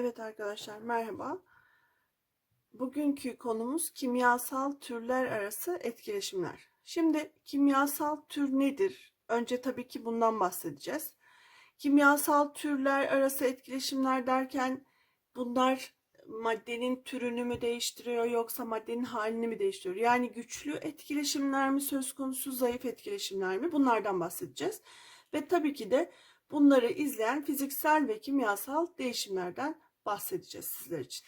Evet arkadaşlar merhaba. Bugünkü konumuz kimyasal türler arası etkileşimler. Şimdi kimyasal tür nedir? Önce tabii ki bundan bahsedeceğiz. Kimyasal türler arası etkileşimler derken bunlar maddenin türünü mü değiştiriyor yoksa maddenin halini mi değiştiriyor? Yani güçlü etkileşimler mi söz konusu, zayıf etkileşimler mi? Bunlardan bahsedeceğiz. Ve tabii ki de bunları izleyen fiziksel ve kimyasal değişimlerden bahsedeceğiz sizler için.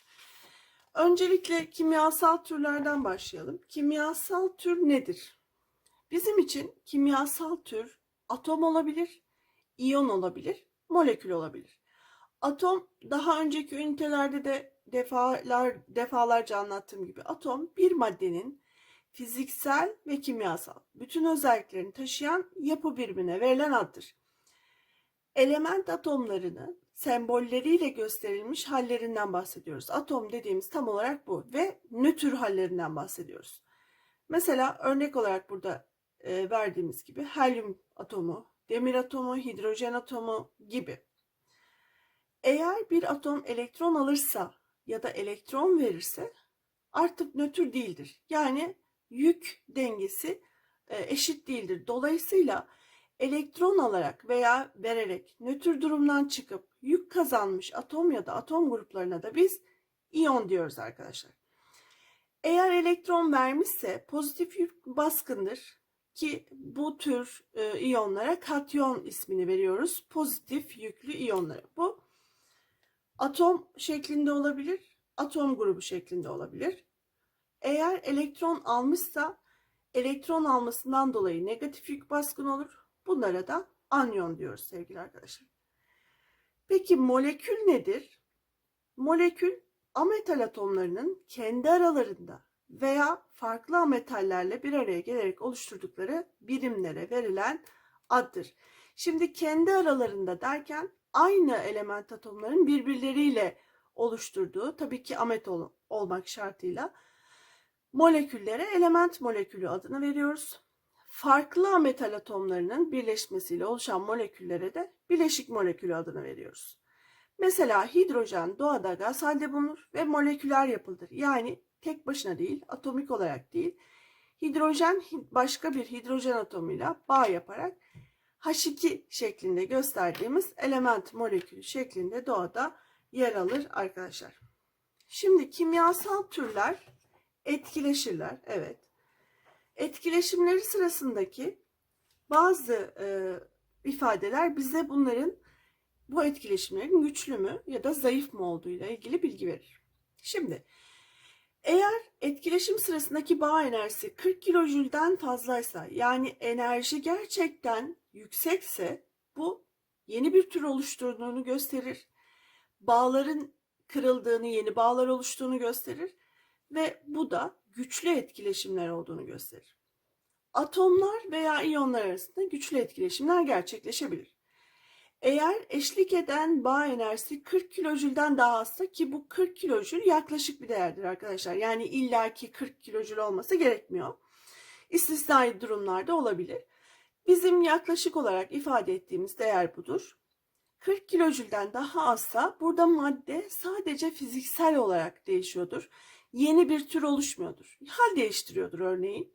Öncelikle kimyasal türlerden başlayalım. Kimyasal tür nedir? Bizim için kimyasal tür atom olabilir, iyon olabilir, molekül olabilir. Atom daha önceki ünitelerde de defalar defalarca anlattığım gibi atom bir maddenin fiziksel ve kimyasal bütün özelliklerini taşıyan yapı birimine verilen addır. Element atomlarını sembolleriyle gösterilmiş hallerinden bahsediyoruz. Atom dediğimiz tam olarak bu ve nötr hallerinden bahsediyoruz. Mesela örnek olarak burada e, verdiğimiz gibi helyum atomu, demir atomu, hidrojen atomu gibi. Eğer bir atom elektron alırsa ya da elektron verirse artık nötr değildir. Yani yük dengesi e, eşit değildir. Dolayısıyla elektron alarak veya vererek nötr durumdan çıkıp yük kazanmış atom ya da atom gruplarına da biz iyon diyoruz arkadaşlar. Eğer elektron vermişse pozitif yük baskındır ki bu tür e, iyonlara katyon ismini veriyoruz. Pozitif yüklü iyonlara. Bu atom şeklinde olabilir, atom grubu şeklinde olabilir. Eğer elektron almışsa elektron almasından dolayı negatif yük baskın olur. Bunlara da anyon diyoruz sevgili arkadaşlar. Peki molekül nedir? Molekül ametal atomlarının kendi aralarında veya farklı ametallerle bir araya gelerek oluşturdukları birimlere verilen addır. Şimdi kendi aralarında derken aynı element atomların birbirleriyle oluşturduğu tabii ki ametal olmak şartıyla moleküllere element molekülü adını veriyoruz farklı metal atomlarının birleşmesiyle oluşan moleküllere de bileşik molekülü adını veriyoruz. Mesela hidrojen doğada gaz halde bulunur ve moleküler yapılır. Yani tek başına değil, atomik olarak değil, hidrojen başka bir hidrojen atomuyla bağ yaparak H2 şeklinde gösterdiğimiz element molekülü şeklinde doğada yer alır arkadaşlar. Şimdi kimyasal türler etkileşirler. Evet etkileşimleri sırasındaki bazı e, ifadeler bize bunların bu etkileşimlerin güçlü mü ya da zayıf mı olduğu ile ilgili bilgi verir. Şimdi eğer etkileşim sırasındaki bağ enerjisi 40 kilojülden fazlaysa yani enerji gerçekten yüksekse bu yeni bir tür oluşturduğunu gösterir. Bağların kırıldığını, yeni bağlar oluştuğunu gösterir ve bu da güçlü etkileşimler olduğunu gösterir. Atomlar veya iyonlar arasında güçlü etkileşimler gerçekleşebilir. Eğer eşlik eden bağ enerjisi 40 kilojülden daha azsa ki bu 40 kilojül yaklaşık bir değerdir arkadaşlar. Yani illaki 40 kilojül olması gerekmiyor. İstisnai durumlarda olabilir. Bizim yaklaşık olarak ifade ettiğimiz değer budur. 40 kilojülden daha azsa burada madde sadece fiziksel olarak değişiyordur yeni bir tür oluşmuyordur. Hal değiştiriyordur örneğin.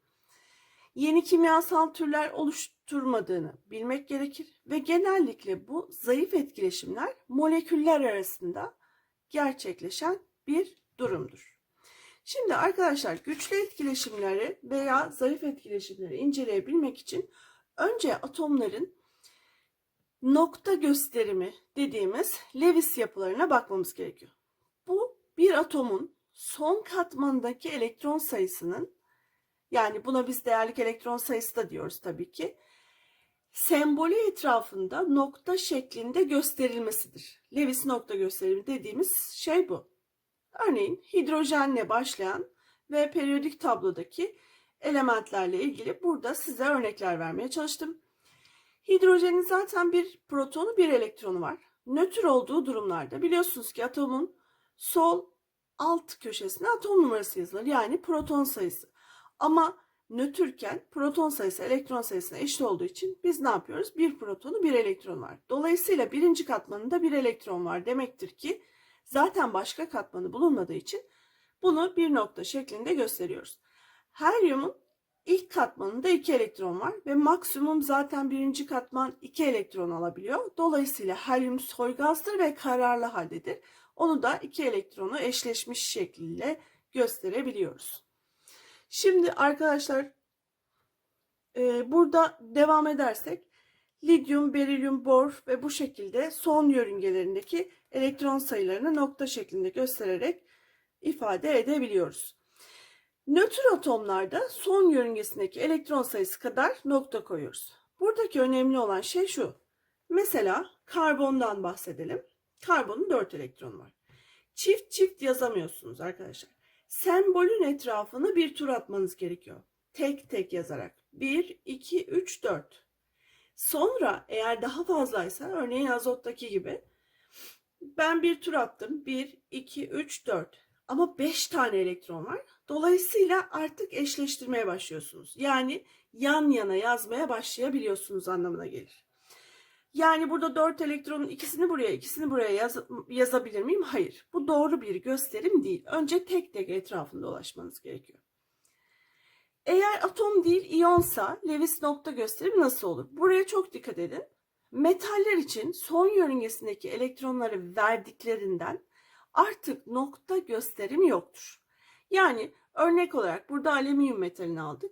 Yeni kimyasal türler oluşturmadığını bilmek gerekir ve genellikle bu zayıf etkileşimler moleküller arasında gerçekleşen bir durumdur. Şimdi arkadaşlar güçlü etkileşimleri veya zayıf etkileşimleri inceleyebilmek için önce atomların nokta gösterimi dediğimiz Lewis yapılarına bakmamız gerekiyor. Bu bir atomun son katmandaki elektron sayısının yani buna biz değerlik elektron sayısı da diyoruz tabii ki sembolü etrafında nokta şeklinde gösterilmesidir. Lewis nokta gösterimi dediğimiz şey bu. Örneğin hidrojenle başlayan ve periyodik tablodaki elementlerle ilgili burada size örnekler vermeye çalıştım. Hidrojenin zaten bir protonu bir elektronu var. Nötr olduğu durumlarda biliyorsunuz ki atomun sol alt köşesine atom numarası yazılır. Yani proton sayısı. Ama nötrken proton sayısı elektron sayısına eşit olduğu için biz ne yapıyoruz? Bir protonu bir elektron var. Dolayısıyla birinci katmanında bir elektron var. Demektir ki zaten başka katmanı bulunmadığı için bunu bir nokta şeklinde gösteriyoruz. Helyumun ilk katmanında 2 elektron var ve maksimum zaten birinci katman 2 elektron alabiliyor. Dolayısıyla helyum soygazdır ve kararlı haldedir. Onu da 2 elektronu eşleşmiş şekliyle gösterebiliyoruz. Şimdi arkadaşlar e, burada devam edersek lityum, berilyum, bor ve bu şekilde son yörüngelerindeki elektron sayılarını nokta şeklinde göstererek ifade edebiliyoruz. Nötr atomlarda son yörüngesindeki elektron sayısı kadar nokta koyuyoruz. Buradaki önemli olan şey şu. Mesela karbondan bahsedelim. Karbonun 4 elektronu var. Çift çift yazamıyorsunuz arkadaşlar. Sembolün etrafını bir tur atmanız gerekiyor. Tek tek yazarak. 1, 2, 3, 4. Sonra eğer daha fazlaysa örneğin azottaki gibi ben bir tur attım. 1, 2, 3, 4. Ama 5 tane elektron var. Dolayısıyla artık eşleştirmeye başlıyorsunuz. Yani yan yana yazmaya başlayabiliyorsunuz anlamına gelir. Yani burada 4 elektronun ikisini buraya, ikisini buraya yaz, yazabilir miyim? Hayır. Bu doğru bir gösterim değil. Önce tek tek etrafında dolaşmanız gerekiyor. Eğer atom değil iyonsa Lewis nokta gösterimi nasıl olur? Buraya çok dikkat edin. Metaller için son yörüngesindeki elektronları verdiklerinden artık nokta gösterimi yoktur. Yani örnek olarak burada alüminyum metalini aldık.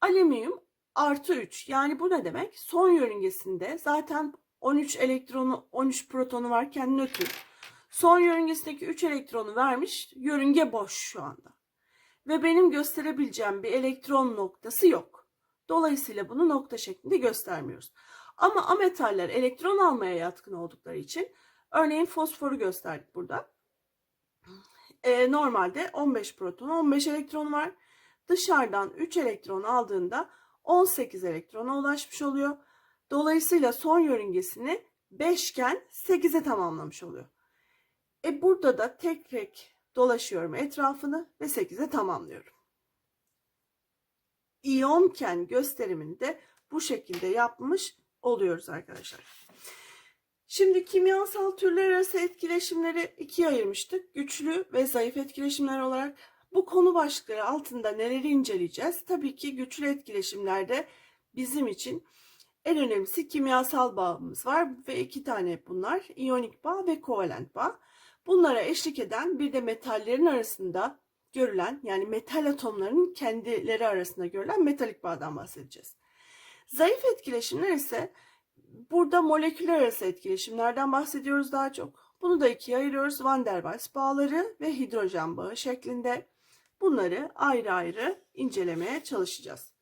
Alüminyum artı 3 yani bu ne demek? Son yörüngesinde zaten 13 elektronu 13 protonu varken nötr. Son yörüngesindeki 3 elektronu vermiş yörünge boş şu anda. Ve benim gösterebileceğim bir elektron noktası yok. Dolayısıyla bunu nokta şeklinde göstermiyoruz. Ama ametaller elektron almaya yatkın oldukları için örneğin fosforu gösterdik burada. Ee, normalde 15 proton 15 elektron var. Dışarıdan 3 elektron aldığında 18 elektrona ulaşmış oluyor. Dolayısıyla son yörüngesini 5 iken 8'e tamamlamış oluyor. E burada da tek tek dolaşıyorum etrafını ve 8'e tamamlıyorum. İyonken gösterimini de bu şekilde yapmış oluyoruz arkadaşlar. Şimdi kimyasal türler arası etkileşimleri ikiye ayırmıştık. Güçlü ve zayıf etkileşimler olarak bu konu başlıkları altında neleri inceleyeceğiz? Tabii ki güçlü etkileşimlerde bizim için en önemlisi kimyasal bağımız var ve iki tane bunlar. iyonik bağ ve kovalent bağ. Bunlara eşlik eden bir de metallerin arasında görülen yani metal atomlarının kendileri arasında görülen metalik bağdan bahsedeceğiz. Zayıf etkileşimler ise burada moleküller arası etkileşimlerden bahsediyoruz daha çok. Bunu da ikiye ayırıyoruz. Van der Waals bağları ve hidrojen bağı şeklinde. Bunları ayrı ayrı incelemeye çalışacağız.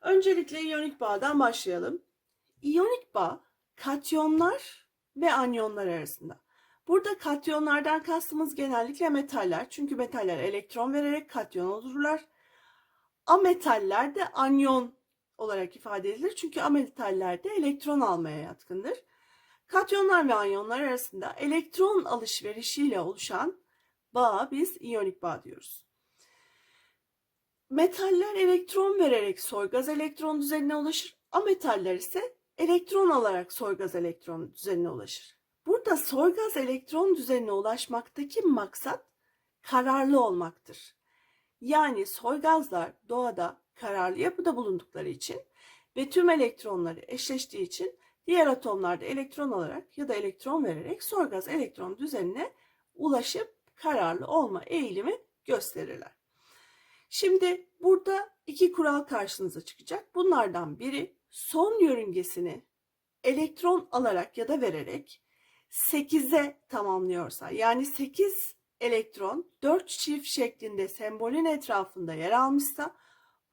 Öncelikle iyonik bağdan başlayalım. İyonik bağ katyonlar ve anyonlar arasında. Burada katyonlardan kastımız genellikle metaller. Çünkü metaller elektron vererek katyon olurlar. Ametaller de anyon olarak ifade edilir. Çünkü ametaller de elektron almaya yatkındır. Katyonlar ve anyonlar arasında elektron alışverişiyle oluşan bağa biz iyonik bağ diyoruz. Metaller elektron vererek soygaz elektron düzenine ulaşır. Ametaller ise elektron alarak soygaz elektron düzenine ulaşır. Burada soygaz elektron düzenine ulaşmaktaki maksat kararlı olmaktır. Yani soygazlar doğada kararlı yapıda bulundukları için ve tüm elektronları eşleştiği için diğer atomlarda elektron alarak ya da elektron vererek soygaz elektron düzenine ulaşıp kararlı olma eğilimi gösterirler. Şimdi burada iki kural karşınıza çıkacak. Bunlardan biri son yörüngesini elektron alarak ya da vererek 8'e tamamlıyorsa yani 8 elektron 4 çift şeklinde sembolün etrafında yer almışsa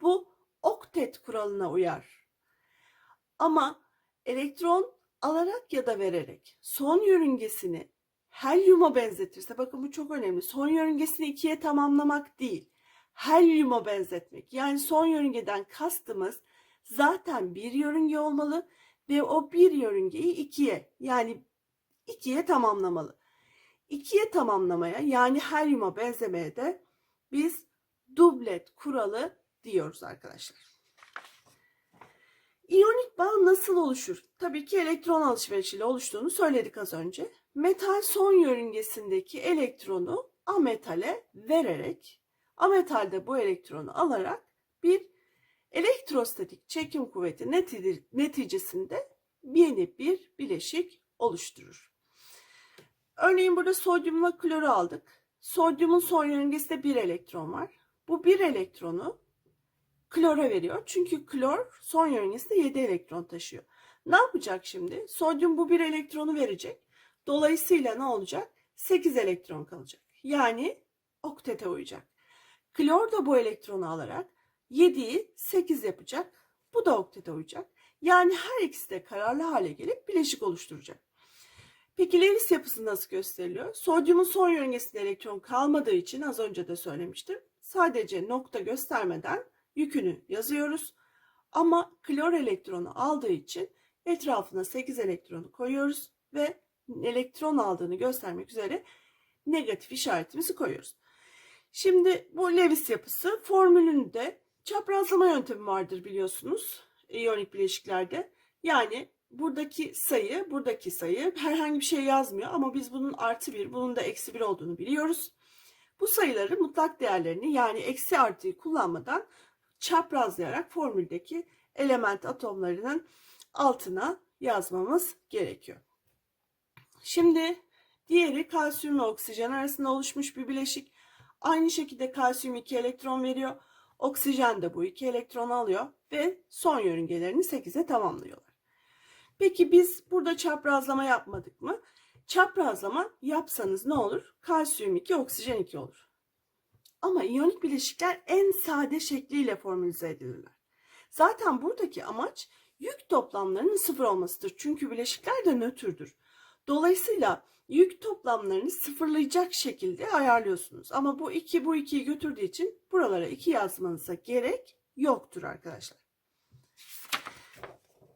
bu oktet kuralına uyar. Ama elektron alarak ya da vererek son yörüngesini helyuma benzetirse bakın bu çok önemli. Son yörüngesini ikiye tamamlamak değil. Helyuma benzetmek. Yani son yörüngeden kastımız zaten bir yörünge olmalı ve o bir yörüngeyi ikiye yani ikiye tamamlamalı. İkiye tamamlamaya yani helyuma benzemeye de biz dublet kuralı diyoruz arkadaşlar. İyonik bağ nasıl oluşur? Tabii ki elektron alışverişiyle oluştuğunu söyledik az önce. metal son yörüngesindeki elektronu ametale vererek ametal de bu elektronu alarak bir elektrostatik çekim kuvveti neti- neticesinde yeni bir bileşik oluşturur. Örneğin burada sodyumla kloru aldık. Sodyumun son yörüngesinde bir elektron var. Bu bir elektronu klora veriyor. Çünkü klor son yörüngesinde 7 elektron taşıyor. Ne yapacak şimdi? Sodyum bu bir elektronu verecek. Dolayısıyla ne olacak? 8 elektron kalacak. Yani oktete uyacak. Klor da bu elektronu alarak 7'yi 8 yapacak. Bu da oktete uyacak. Yani her ikisi de kararlı hale gelip bileşik oluşturacak. Peki Lewis yapısı nasıl gösteriliyor? Sodyumun son yörüngesinde elektron kalmadığı için az önce de söylemiştim. Sadece nokta göstermeden yükünü yazıyoruz. Ama klor elektronu aldığı için etrafına 8 elektronu koyuyoruz ve elektron aldığını göstermek üzere negatif işaretimizi koyuyoruz. Şimdi bu Lewis yapısı formülünde çaprazlama yöntemi vardır biliyorsunuz iyonik bileşiklerde. Yani buradaki sayı, buradaki sayı herhangi bir şey yazmıyor ama biz bunun artı bir, bunun da eksi bir olduğunu biliyoruz. Bu sayıları mutlak değerlerini yani eksi artıyı kullanmadan çaprazlayarak formüldeki element atomlarının altına yazmamız gerekiyor. Şimdi diğeri kalsiyum ve oksijen arasında oluşmuş bir bileşik. Aynı şekilde kalsiyum 2 elektron veriyor. Oksijen de bu 2 elektronu alıyor ve son yörüngelerini 8'e tamamlıyorlar. Peki biz burada çaprazlama yapmadık mı? Çaprazlama yapsanız ne olur? Kalsiyum 2, oksijen 2 olur. Ama iyonik bileşikler en sade şekliyle formülize edilirler. Zaten buradaki amaç yük toplamlarının sıfır olmasıdır. Çünkü bileşikler de nötrdür. Dolayısıyla yük toplamlarını sıfırlayacak şekilde ayarlıyorsunuz. Ama bu 2 bu 2'yi götürdüğü için buralara 2 yazmanıza gerek yoktur arkadaşlar.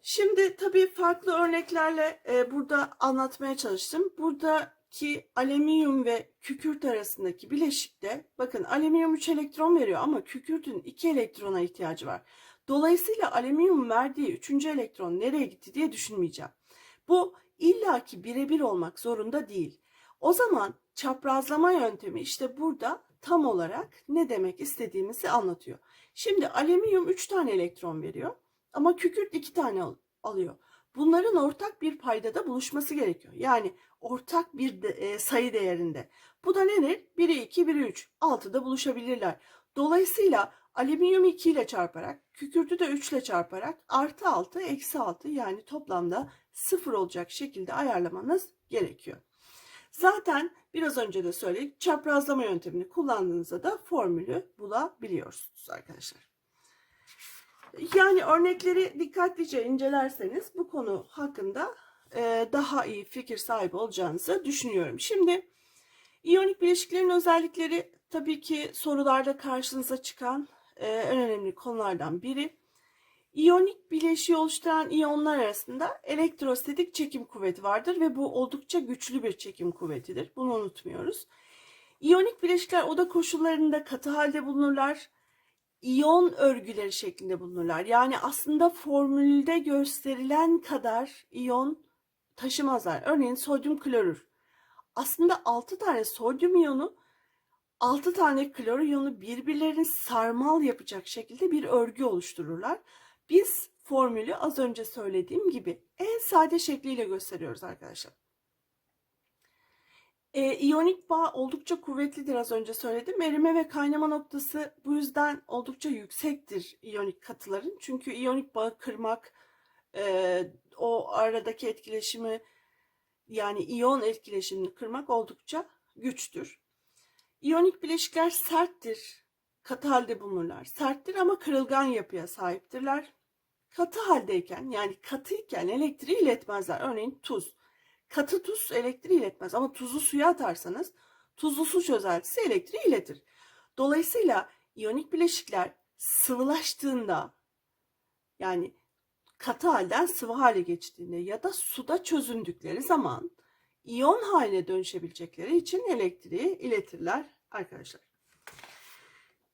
Şimdi tabii farklı örneklerle e, burada anlatmaya çalıştım. Buradaki alüminyum ve kükürt arasındaki bileşikte bakın alüminyum 3 elektron veriyor ama kükürtün 2 elektrona ihtiyacı var. Dolayısıyla alüminyum verdiği 3. elektron nereye gitti diye düşünmeyeceğim. Bu illaki birebir olmak zorunda değil. O zaman çaprazlama yöntemi işte burada tam olarak ne demek istediğimizi anlatıyor. Şimdi alüminyum 3 tane elektron veriyor ama kükürt 2 tane al- alıyor. Bunların ortak bir paydada buluşması gerekiyor. Yani ortak bir de- e, sayı değerinde. Bu da nedir? 1'i 2, 1'i 3. 6'da buluşabilirler. Dolayısıyla alüminyum 2 ile çarparak, kükürtü de 3 ile çarparak artı 6, eksi 6 yani toplamda 0 olacak şekilde ayarlamanız gerekiyor. Zaten biraz önce de söyledik çaprazlama yöntemini kullandığınızda da formülü bulabiliyorsunuz arkadaşlar. Yani örnekleri dikkatlice incelerseniz bu konu hakkında e, daha iyi fikir sahibi olacağınızı düşünüyorum. Şimdi iyonik bileşiklerin özellikleri tabii ki sorularda karşınıza çıkan en önemli konulardan biri. İyonik bileşiği oluşturan iyonlar arasında elektrostatik çekim kuvveti vardır ve bu oldukça güçlü bir çekim kuvvetidir. Bunu unutmuyoruz. İyonik bileşikler oda koşullarında katı halde bulunurlar. İyon örgüleri şeklinde bulunurlar. Yani aslında formülde gösterilen kadar iyon taşımazlar. Örneğin sodyum klorür. Aslında 6 tane sodyum iyonu 6 tane klor iyonu birbirlerini sarmal yapacak şekilde bir örgü oluştururlar. Biz formülü az önce söylediğim gibi en sade şekliyle gösteriyoruz arkadaşlar. E, iyonik bağ oldukça kuvvetlidir az önce söyledim. Erime ve kaynama noktası bu yüzden oldukça yüksektir iyonik katıların. Çünkü iyonik bağı kırmak, e, o aradaki etkileşimi yani iyon etkileşimini kırmak oldukça güçtür. İyonik bileşikler serttir. Katı halde bulunurlar. Serttir ama kırılgan yapıya sahiptirler. Katı haldeyken yani katıyken elektriği iletmezler. Örneğin tuz. Katı tuz elektriği iletmez ama tuzu suya atarsanız tuzlu su çözeltisi elektriği iletir. Dolayısıyla iyonik bileşikler sıvılaştığında yani katı halden sıvı hale geçtiğinde ya da suda çözündükleri zaman iyon haline dönüşebilecekleri için elektriği iletirler arkadaşlar.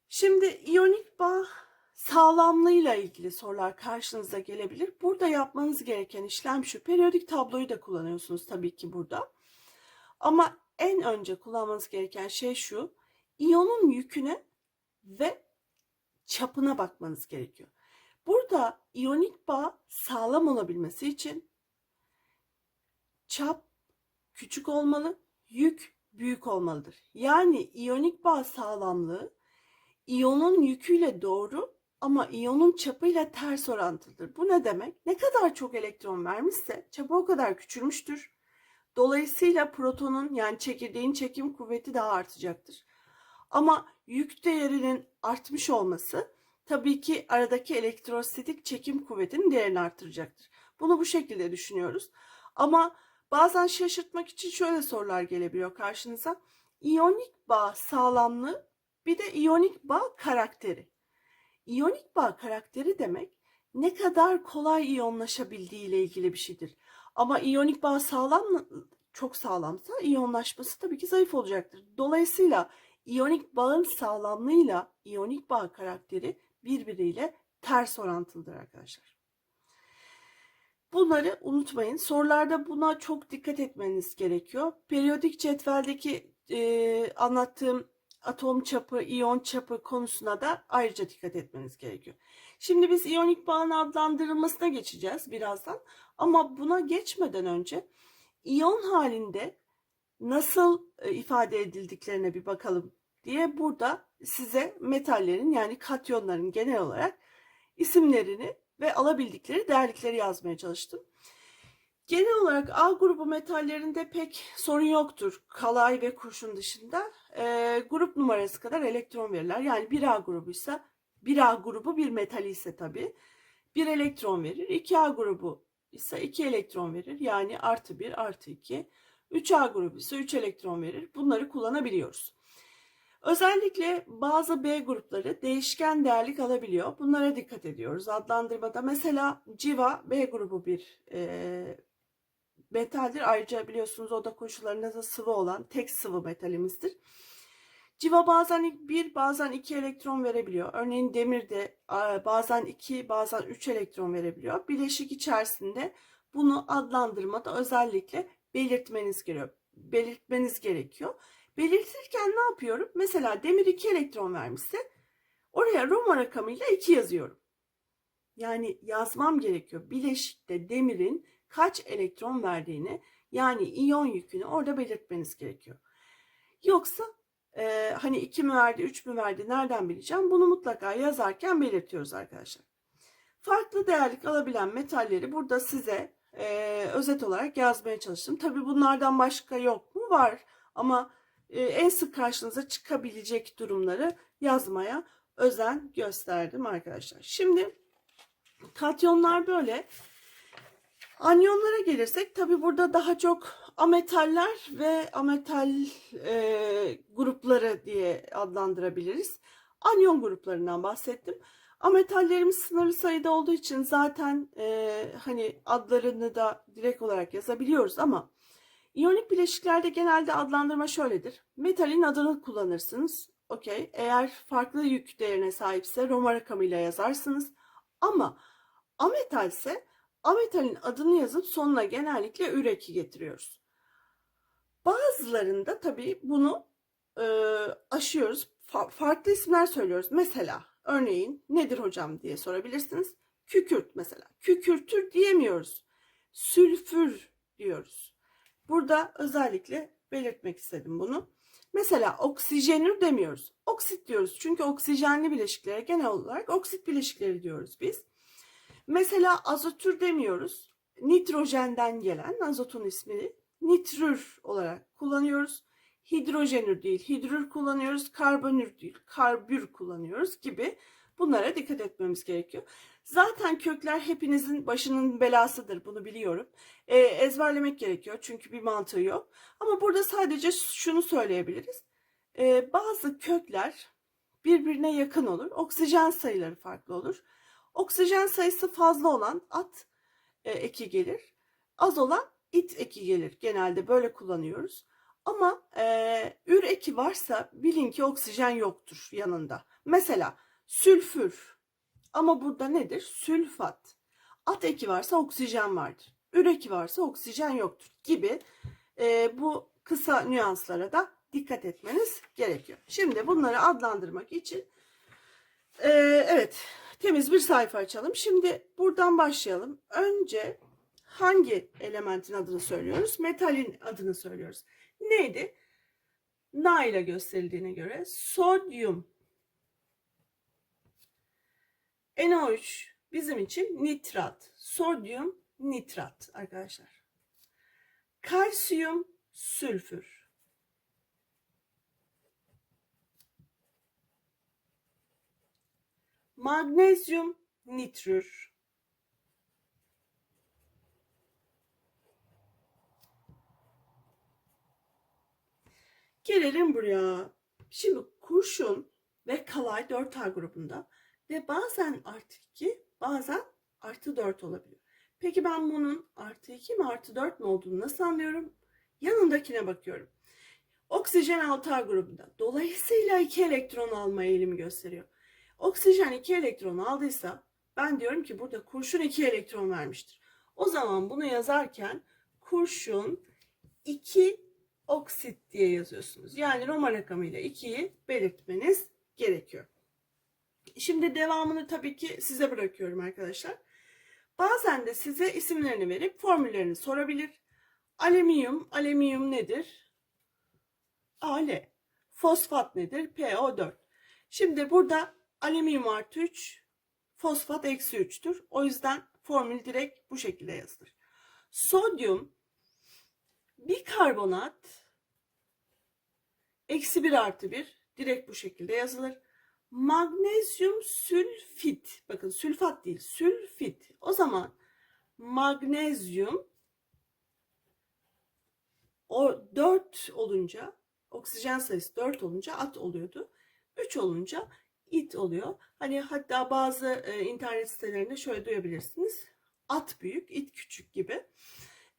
Şimdi iyonik bağ sağlamlığıyla ilgili sorular karşınıza gelebilir. Burada yapmanız gereken işlem şu. Periyodik tabloyu da kullanıyorsunuz tabii ki burada. Ama en önce kullanmanız gereken şey şu. İyonun yüküne ve çapına bakmanız gerekiyor. Burada iyonik bağ sağlam olabilmesi için çap küçük olmalı, yük büyük olmalıdır. Yani iyonik bağ sağlamlığı iyonun yüküyle doğru ama iyonun çapıyla ters orantılıdır. Bu ne demek? Ne kadar çok elektron vermişse çapı o kadar küçülmüştür. Dolayısıyla protonun yani çekirdeğin çekim kuvveti daha artacaktır. Ama yük değerinin artmış olması tabii ki aradaki elektrostatik çekim kuvvetinin değerini artıracaktır. Bunu bu şekilde düşünüyoruz. Ama bazen şaşırtmak için şöyle sorular gelebiliyor karşınıza. İyonik bağ sağlamlığı bir de iyonik bağ karakteri. İyonik bağ karakteri demek ne kadar kolay iyonlaşabildiği ile ilgili bir şeydir. Ama iyonik bağ sağlam çok sağlamsa iyonlaşması tabii ki zayıf olacaktır. Dolayısıyla iyonik bağın sağlamlığıyla iyonik bağ karakteri birbiriyle ters orantılıdır arkadaşlar. Bunları unutmayın. Sorularda buna çok dikkat etmeniz gerekiyor. Periyodik cetveldeki e, anlattığım atom çapı, iyon çapı konusuna da ayrıca dikkat etmeniz gerekiyor. Şimdi biz iyonik bağın adlandırılmasına geçeceğiz birazdan. Ama buna geçmeden önce iyon halinde nasıl e, ifade edildiklerine bir bakalım diye burada size metallerin yani katyonların genel olarak isimlerini ve alabildikleri değerlikleri yazmaya çalıştım. Genel olarak A grubu metallerinde pek sorun yoktur. Kalay ve kurşun dışında. E, grup numarası kadar elektron verirler. Yani 1A grubuysa 1A grubu bir metali ise tabii 1 elektron verir. 2A grubu ise 2 elektron verir. Yani artı 1 artı 2. 3A grubu ise 3 elektron verir. Bunları kullanabiliyoruz. Özellikle bazı B grupları değişken değerlik alabiliyor. Bunlara dikkat ediyoruz. Adlandırmada mesela civa B grubu bir e, metaldir. Ayrıca biliyorsunuz oda koşullarında da sıvı olan tek sıvı metalimizdir. Civa bazen bir bazen iki elektron verebiliyor. Örneğin demir de bazen iki bazen üç elektron verebiliyor. Bileşik içerisinde bunu adlandırmada özellikle belirtmeniz gerekiyor. Belirtmeniz gerekiyor. Belirtirken ne yapıyorum? Mesela demir 2 elektron vermişse oraya Roma rakamıyla 2 yazıyorum. Yani yazmam gerekiyor. Bileşikte demirin kaç elektron verdiğini yani iyon yükünü orada belirtmeniz gerekiyor. Yoksa e, hani 2 mi verdi 3 mü verdi nereden bileceğim? Bunu mutlaka yazarken belirtiyoruz arkadaşlar. Farklı değerlik alabilen metalleri burada size e, özet olarak yazmaya çalıştım. Tabi bunlardan başka yok mu? Var ama en sık karşınıza çıkabilecek durumları yazmaya özen gösterdim arkadaşlar. Şimdi katyonlar böyle. Anyonlara gelirsek tabi burada daha çok ametaller ve ametal e, grupları diye adlandırabiliriz. Anyon gruplarından bahsettim. Ametallerimiz sınırlı sayıda olduğu için zaten e, hani adlarını da direkt olarak yazabiliyoruz ama İyonik bileşiklerde genelde adlandırma şöyledir. Metalin adını kullanırsınız. Okey. Eğer farklı yük değerine sahipse Roma rakamıyla yazarsınız. Ama ametal ise ametalin adını yazıp sonuna genellikle üreki getiriyoruz. Bazılarında tabii bunu e, aşıyoruz. Fa- farklı isimler söylüyoruz. Mesela örneğin nedir hocam diye sorabilirsiniz. Kükürt mesela. Kükürtür diyemiyoruz. Sülfür diyoruz. Burada özellikle belirtmek istedim bunu. Mesela oksijenür demiyoruz. Oksit diyoruz. Çünkü oksijenli bileşiklere genel olarak oksit bileşikleri diyoruz biz. Mesela azotür demiyoruz. Nitrojenden gelen azotun ismini nitrür olarak kullanıyoruz. Hidrojenür değil, hidrür kullanıyoruz. Karbonür değil, karbür kullanıyoruz gibi bunlara dikkat etmemiz gerekiyor. Zaten kökler hepinizin başının belasıdır bunu biliyorum. E, ezberlemek gerekiyor çünkü bir mantığı yok. Ama burada sadece şunu söyleyebiliriz. E, bazı kökler birbirine yakın olur. Oksijen sayıları farklı olur. Oksijen sayısı fazla olan at e, eki gelir. Az olan it eki gelir. Genelde böyle kullanıyoruz. Ama e, ür eki varsa bilin ki oksijen yoktur yanında. Mesela sülfür ama burada nedir? Sülfat. At eki varsa oksijen vardır. Ür eki varsa oksijen yoktur gibi e, bu kısa nüanslara da dikkat etmeniz gerekiyor. Şimdi bunları adlandırmak için e, evet temiz bir sayfa açalım. Şimdi buradan başlayalım. Önce hangi elementin adını söylüyoruz? Metalin adını söylüyoruz. Neydi? Na ile gösterildiğine göre sodyum NO3 bizim için nitrat. Sodyum nitrat arkadaşlar. Kalsiyum sülfür. Magnezyum nitrür. Gelelim buraya. Şimdi kurşun ve kalay 4A grubunda ve bazen artı 2 bazen artı 4 olabiliyor. Peki ben bunun artı 2 mi artı 4 mi olduğunu nasıl anlıyorum? Yanındakine bakıyorum. Oksijen 6A grubunda. Dolayısıyla 2 elektron alma eğilimi gösteriyor. Oksijen 2 elektron aldıysa ben diyorum ki burada kurşun 2 elektron vermiştir. O zaman bunu yazarken kurşun 2 oksit diye yazıyorsunuz. Yani Roma rakamıyla 2'yi belirtmeniz gerekiyor. Şimdi devamını tabii ki size bırakıyorum arkadaşlar. Bazen de size isimlerini verip formüllerini sorabilir. Alüminyum, alüminyum nedir? Al. Fosfat nedir? PO4. Şimdi burada alüminyum artı 3, fosfat eksi 3'tür. O yüzden formül direkt bu şekilde yazılır. Sodyum bikarbonat eksi 1 artı 1 direkt bu şekilde yazılır. Magnezyum sülfit. Bakın sülfat değil sülfit. O zaman magnezyum o 4 olunca oksijen sayısı 4 olunca at oluyordu. 3 olunca it oluyor. Hani hatta bazı e, internet sitelerinde şöyle duyabilirsiniz. At büyük, it küçük gibi.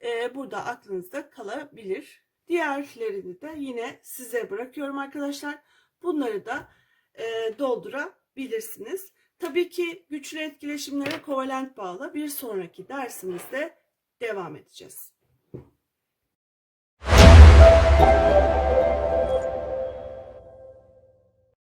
E, burada aklınızda kalabilir. Diğerlerini de yine size bırakıyorum arkadaşlar. Bunları da e, doldurabilirsiniz. Tabii ki güçlü etkileşimlere kovalent bağlı bir sonraki dersimizde devam edeceğiz.